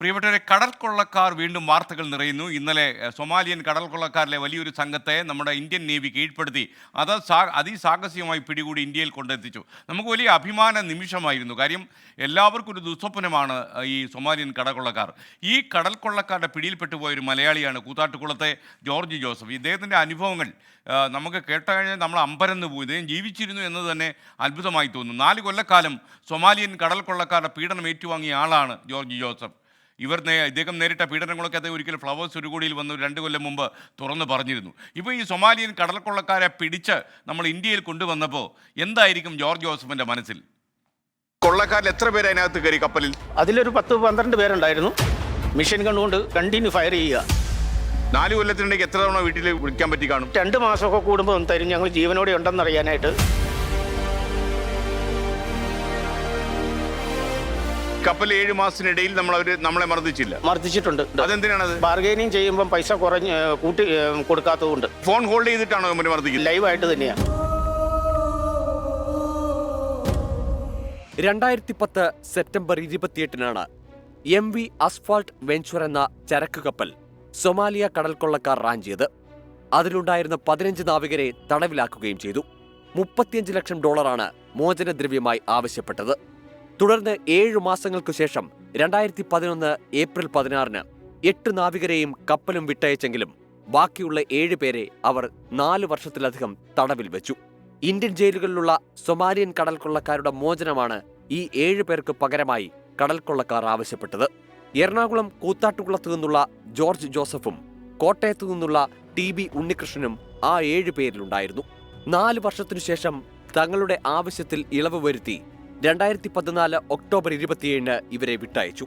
പ്രിയപ്പെട്ടവരെ കടൽക്കൊള്ളക്കാർ വീണ്ടും വാർത്തകൾ നിറയുന്നു. ഇന്നലെ സൊമാലിയൻ കടൽ കൊള്ളക്കാരിലെ വലിയൊരു സംഘത്തെ നമ്മുടെ ഇന്ത്യൻ നേവി കീഴ്പ്പെടുത്തി. അത് സാ അതിസാഹസികമായി പിടികൂടി ഇന്ത്യയിൽ കൊണ്ടെത്തിച്ചു. നമുക്ക് വലിയ അഭിമാന നിമിഷമായിരുന്നു. കാര്യം എല്ലാവർക്കും ഒരു ദുസ്വപ്നമാണ് ഈ സൊമാലിയൻ കടൽക്കൊള്ളക്കാർ. ഈ കടൽക്കൊള്ളക്കാരുടെ പിടിയിൽപ്പെട്ടു പോയ ഒരു മലയാളിയാണ് കൂത്താട്ടുകുളത്തെ ജോർജ് ജോസഫ്. ഇദ്ദേഹത്തിന്റെ അനുഭവങ്ങൾ നമുക്ക് കേട്ട കഴിഞ്ഞാൽ നമ്മൾ അമ്പരന്ന് പോയി ഇദ്ദേഹം ജീവിച്ചിരുന്നു എന്നത് തന്നെ അത്ഭുതമായി തോന്നുന്നു നാല് കൊല്ലക്കാലം സൊമാലിയൻ കടൽക്കൊള്ളക്കാരുടെ പീഡനം ഏറ്റുവാങ്ങിയ ആളാണ് ജോർജ് ജോസഫ്. ഇവർ നേ ഇദ്ദേഹം നേരിട്ട പീഡനങ്ങളൊക്കെ അദ്ദേഹം ഒരിക്കലും ഫ്ലവേഴ്സ് ഒരു കോടിയിൽ വന്ന് രണ്ട് കൊല്ലം മുമ്പ് തുറന്നു പറഞ്ഞിരുന്നു. ഇപ്പോൾ ഈ സൊമാലിയൻ കടൽക്കൊള്ളക്കാരെ പിടിച്ച് നമ്മൾ ഇന്ത്യയിൽ കൊണ്ടുവന്നപ്പോൾ എന്തായിരിക്കും ജോർജ് ജോസഫിന്റെ മനസ്സിൽ? കൊള്ളക്കാരിൽ എത്ര പേര് അതിനകത്ത് കയറി കപ്പലിൽ? അതിലൊരു പത്ത് പന്ത്രണ്ട് പേരുണ്ടായിരുന്നു. മിഷൻ കണ്ടുകൊണ്ട് കണ്ടിന്യൂ ഫയർ ചെയ്യുക. നാല് കൊല്ലത്തിനിടയ്ക്ക് എത്ര തവണ വീട്ടിൽ വിളിക്കാൻ പറ്റി കാണും? രണ്ട് മാസമൊക്കെ കൂടുമ്പോൾ ഒന്ന് തരും ഞങ്ങൾ ജീവനോടെ ഉണ്ടെന്ന് കപ്പൽ ഏഴ് മാസത്തിനിടയിൽ നമ്മൾ അവർ നമ്മളെ മർദ്ദിച്ചില്ല. മർദ്ദിച്ചിട്ടുണ്ട്. അതെന്തിനാണത്? ബാർഗൈനിങ് ചെയ്യുമ്പോൾ പൈസ കുറഞ്ഞ് കൂട്ടി കൊടുക്കാത്തതുകൊണ്ട് ഫോൺ ഹോൾഡ് ചെയ്തിട്ടാണോ അവർ മർദ്ദിക്കുന്നത്? ലൈവായിട്ട് തന്നെയാണ് രണ്ടായിരത്തി പത്ത് സെപ്റ്റംബർ ഇരുപത്തിയെട്ടിനാണ് എം വി അസ്ഫാൾട്ട് വെഞ്ചർ എന്ന ചരക്ക് കപ്പൽ സൊമാലിയ കടൽക്കൊള്ളക്കാർ റാഞ്ചിയത് അതിലുണ്ടായിരുന്ന പതിനഞ്ച് നാവികരെ തടവിലാക്കുകയും ചെയ്തു. മുപ്പത്തിയഞ്ച് ലക്ഷം ഡോളറാണ് മോചനദ്രവ്യമായി ആവശ്യപ്പെട്ടത്. തുടർന്ന് ഏഴ് മാസങ്ങൾക്കു ശേഷം രണ്ടായിരത്തി പതിനൊന്ന് ഏപ്രിൽ പതിനാറിന് എട്ട് നാവികരെയും കപ്പലും വിട്ടയച്ചെങ്കിലും ബാക്കിയുള്ള ഏഴ് പേരെ അവർ നാല് വർഷത്തിലധികം തടവിൽ വെച്ചു. ഇന്ത്യൻ ജയിലുകളിലുള്ള സൊമാലിയൻ കടൽക്കൊള്ളക്കാരുടെ മോചനമാണ് ഈ ഏഴ് പേർക്ക് പകരമായി കടൽക്കൊള്ളക്കാർ ആവശ്യപ്പെട്ടത്. എറണാകുളം കൂത്താട്ടുകുളത്തു നിന്നുള്ള ജോർജ് ജോസഫും കോട്ടയത്തു നിന്നുള്ള ടി ബി ഉണ്ണികൃഷ്ണനും ആ ഏഴ് പേരിലുണ്ടായിരുന്നു. നാല് വർഷത്തിനു ശേഷം തങ്ങളുടെ ആവശ്യത്തിൽ ഇളവ് വരുത്തി രണ്ടായിരത്തി പതിനാല് ഒക്ടോബർ ഇരുപത്തിയേഴിന് ഇവരെ വിട്ടയച്ചു.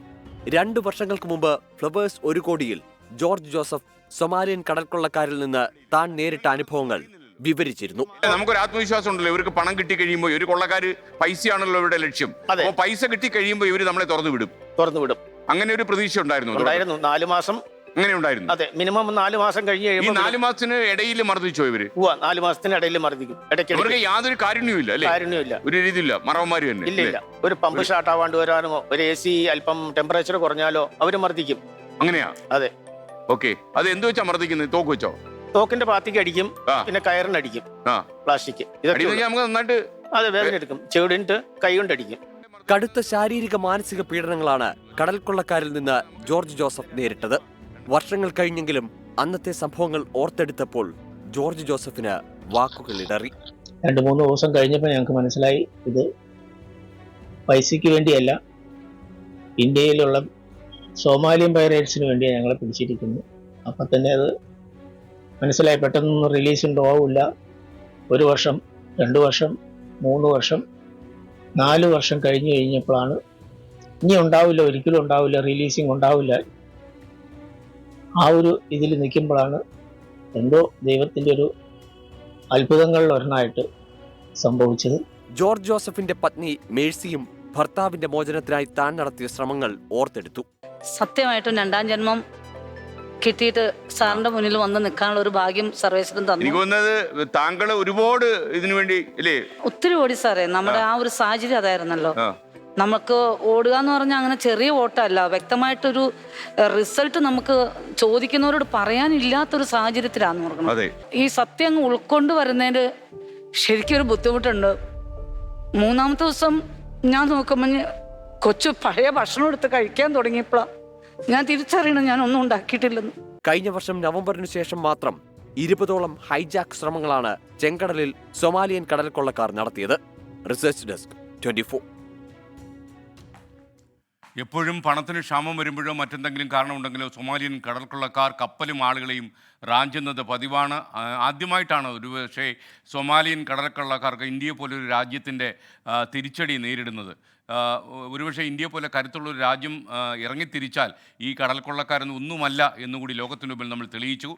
രണ്ടു വർഷങ്ങൾക്ക് മുമ്പ് ഫ്ലവേഴ്സ് ഒരു കോടിയിൽ ജോർജ് ജോസഫ് സൊമാലിയൻ കടൽക്കൊള്ളക്കാരിൽ നിന്ന് താൻ നേരിട്ട അനുഭവങ്ങൾ വിവരിച്ചിരുന്നു. നമുക്കൊരു ആത്മവിശ്വാസം ഉണ്ടല്ലോ ഇവർക്ക് പണം കിട്ടി കഴിയുമ്പോൾ ഒരു കൊള്ളക്കാര് പൈസയാണല്ലോ ഇവരുടെ ലക്ഷ്യം. അപ്പോൾ പൈസ കിട്ടി കഴിയുമ്പോൾ ഇവർ നമ്മളെ തുറന്നു വിടും. തുറന്നു വിടും. അങ്ങനെ ഒരു പ്രതീക്ഷ ഉണ്ടായിരുന്നു ഉണ്ടായിരുന്നു. നാല് മാസം അങ്ങനെ ഉണ്ടായിരുന്നു അതെ മിനിമം നാല് മാസം കഴിഞ്ഞ് ഈ കഴിയുമ്പോൾ നാല് മാസത്തിന് ഇടയിൽ മർദ്ദിച്ചോ ഇവർ? പോവാ നാല് മാസത്തിനിടയിൽ മർദ്ദിക്കും ഇവർക്ക് ഇടയ്ക്കിടയ്ക്ക് യാതൊരു കാരുണ്യവും ഇല്ല അല്ലേ? കാരുണ്യമില്ല ഒരു രീതിയില്ല മറവന്മാര് തന്നെ ഇല്ല അല്ലേ? ഇല്ല. ഒരു പമ്പ് ഷാർട്ട് ആവാണ്ട് വരാനോ ഒരു എ സി അല്പം ടെമ്പറേച്ചർ കുറഞ്ഞാലോ അവർ മർദ്ദിക്കും. അങ്ങനെയാ? അതെ. ഓക്കെ. അത് എന്ത് വെച്ചാ മർദ്ദിക്കുന്നത് തോക്ക് വെച്ചോ? തോക്കിന്റെ പാത്തിക്ക് അടിക്കും ആ. പിന്നെ കയറിനടിക്കും ആ. പ്ലാസ്റ്റിക് ഇതൊക്കെ അടിയിൽ നമുക്ക് നന്നായിട്ട് അതെ വേദന എടുക്കും ചെവിടിട്ട് കൈ കൊണ്ടടിക്കും കടുത്ത ശാരീരിക മാനസിക പീഡനങ്ങളാണ് കടൽക്കൊള്ളക്കാരിൽ നിന്ന് ജോർജ് ജോസഫ് നേരിട്ടത്. വർഷങ്ങൾ കഴിഞ്ഞെങ്കിലും അന്നത്തെ സംഭവങ്ങൾ ഓർത്തെടുത്തപ്പോൾ ജോർജ് ജോസഫിന് വാക്കുകൾ ഇടറി. രണ്ട് മൂന്ന് ദിവസം കഴിഞ്ഞപ്പോൾ ഞങ്ങൾക്ക് മനസ്സിലായി ഇത് പൈസയ്ക്ക് വേണ്ടിയല്ല ഇന്ത്യയിലുള്ള സോമാലിയൻ പൈറേറ്റ്സിന് വേണ്ടിയാണ് ഞങ്ങളെ പിടിച്ചിരിക്കുന്നത്. അപ്പം തന്നെ അത് മനസ്സിലായി പെട്ടെന്നൊന്നും റിലീസ് ഉണ്ടാവില്ല. ഒരു വർഷം രണ്ട് വർഷം മൂന്ന് വർഷം നാല് വർഷം കഴിഞ്ഞു കഴിഞ്ഞപ്പോഴാണ് ഇനി ഉണ്ടാവില്ല ഒരിക്കലും ഉണ്ടാവില്ല റിലീസിങ് ഉണ്ടാവില്ല. ആ ഒരു ഇതിൽ നിൽക്കുമ്പോഴാണ് എന്തോ ദൈവത്തിന്റെ ഒരു അത്ഭുതങ്ങളിൽ ഒരെണ്ണമായിട്ട് സംഭവിച്ചത്. ജോർജ് ജോസഫിന്റെ പത്നി മേഴ്സിയും ഭർത്താവിന്റെ മോചനത്തിനായി താൻ നടത്തിയ ശ്രമങ്ങൾ ഓർത്തെടുത്തു. സത്യമായിട്ടും രണ്ടാം ജന്മം കിട്ടിയിട്ട് സാറിന്റെ മുന്നിൽ വന്ന് നിൽക്കാനുള്ള ഒരു ഭാഗ്യം സർവേശ്വരൻ തന്നു. തോന്നുന്നത് താങ്കൾ ഒരുപാട് ഇതിനു വേണ്ടി അല്ലേ ഒത്തിരി ഓടി സാറേ നമ്മുടെ ആ ഒരു സാഹചര്യം അതായിരുന്നല്ലോ. ആ. നമുക്ക് ഓടുക എന്ന് പറഞ്ഞാൽ അങ്ങനെ ചെറിയ ഓട്ടമല്ല. വ്യക്തമായിട്ടൊരു റിസൾട്ട് നമുക്ക് ചോദിക്കുന്നവരോട് പറയാനില്ലാത്തൊരു സാഹചര്യത്തിലാണ് ഓർക്കുന്നത് അതെ. ഈ സത്യം അങ്ങ് ഉൾക്കൊണ്ട് വരുന്നതിന് ശരിക്കും ഒരു ബുദ്ധിമുട്ടുണ്ട്. മൂന്നാമത്തെ ദിവസം ഞാൻ നോക്കുമ്പോൾ കൊച്ചു പഴയ ഭക്ഷണം എടുത്ത് കഴിക്കാൻ തുടങ്ങിയപ്പോഴാണ് ഞാൻ തിരിച്ചറിയണം ഞാൻ ഒന്നും ഉണ്ടാക്കിയിട്ടില്ലെന്ന്. കഴിഞ്ഞ വർഷം നവംബറിന് ശേഷം മാത്രം ഇരുപതോളം ഹൈജാക്ക് ശ്രമങ്ങളാണ് ചെങ്കടലിൽ സൊമാലിയൻ കടൽക്കൊള്ളക്കാർ നടത്തിയത്. റിസർച്ച് ഡെസ്ക് ട്വന്റി എപ്പോഴും പണത്തിന് ക്ഷാമം വരുമ്പോഴോ മറ്റെന്തെങ്കിലും കാരണമുണ്ടെങ്കിലോ സൊമാലിയൻ കടൽക്കൊള്ളക്കാർ കപ്പലും ആളുകളെയും റാഞ്ചുന്നത് പതിവാണ്. ആദ്യമായിട്ടാണ് ഒരു പക്ഷേ സൊമാലിയൻ കടൽക്കൊള്ളക്കാർക്ക് ഇന്ത്യയെ പോലൊരു രാജ്യത്തിന്റെ തിരിച്ചടി നേരിടുന്നത്. ഒരുപക്ഷെ ഇന്ത്യയെ പോലെ കരുത്തുള്ളൊരു രാജ്യം ഇറങ്ങിത്തിരിച്ചാൽ ഈ കടൽക്കൊള്ളക്കാരൊന്നും ഒന്നുമല്ല എന്നുകൂടി ലോകത്തിനു മുമ്പിൽ നമ്മൾ തെളിയിച്ചു.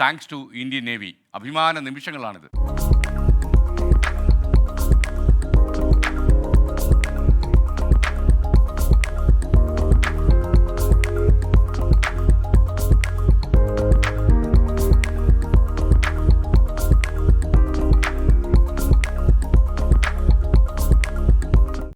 Thanks to Indian Navy. അഭിമാന നിമിഷങ്ങളാണിത്.